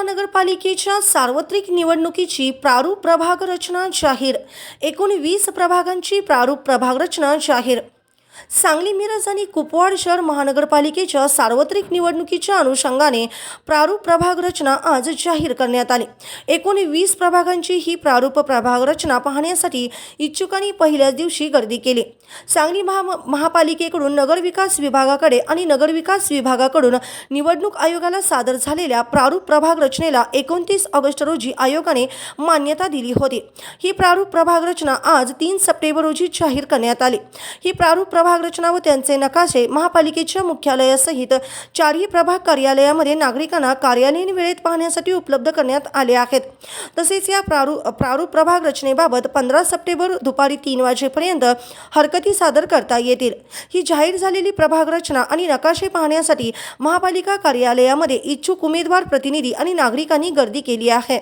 महानगरपालिकेच्या सार्वत्रिक निवडणुकीची प्रारूप प्रभाग रचना जाहीर. एकूण वीस प्रभागांची प्रारूप प्रभाग रचना जाहीर. सांगली मिरज आणि कुपवाड शहर महानगरपालिकेच्या सार्वत्रिक निवडणुकीच्या अनुषंगाने प्रारूप प्रभाग रचना आज जाहीर करण्यात आली. एकूण वीस प्रभागांची ही प्रारूप प्रभाग रचना पाहण्यासाठी इच्छुकांनी पहिल्याच दिवशी गर्दी केली. सांगली महा महापालिकेकडून नगरविकास विभागाकडे आणि नगरविकास विभागाकडून निवडणूक आयोगाला सादर झालेल्या प्रारूप प्रभाग रचनेला एकोणतीस ऑगस्ट रोजी आयोगाने मान्यता दिली होती. ही प्रारूप प्रभाग रचना आज तीन सप्टेंबर रोजी जाहीर करण्यात आली. ही प्रारूप प्रभाग रचना व त्यांचे नकाशे महापालिकेच्या मुख्यालयासहित चारही प्रभाग कार्यालयामध्ये नागरिकांना कार्यालयीन वेळेत पाहण्यासाठी उपलब्ध करण्यात आले आहेत. तसेच या प्रारू प्रारूप प्रभाग रचनेबाबत पंधरा सप्टेंबर दुपारी तीन वाजेपर्यंत हरकती सादर करता येतील. ही जाहीर झालेली प्रभाग रचना आणि नकाशे पाहण्यासाठी महापालिका कार्यालयामध्ये इच्छुक उमेदवार प्रतिनिधी आणि नागरिकांनी गर्दी केली आहे.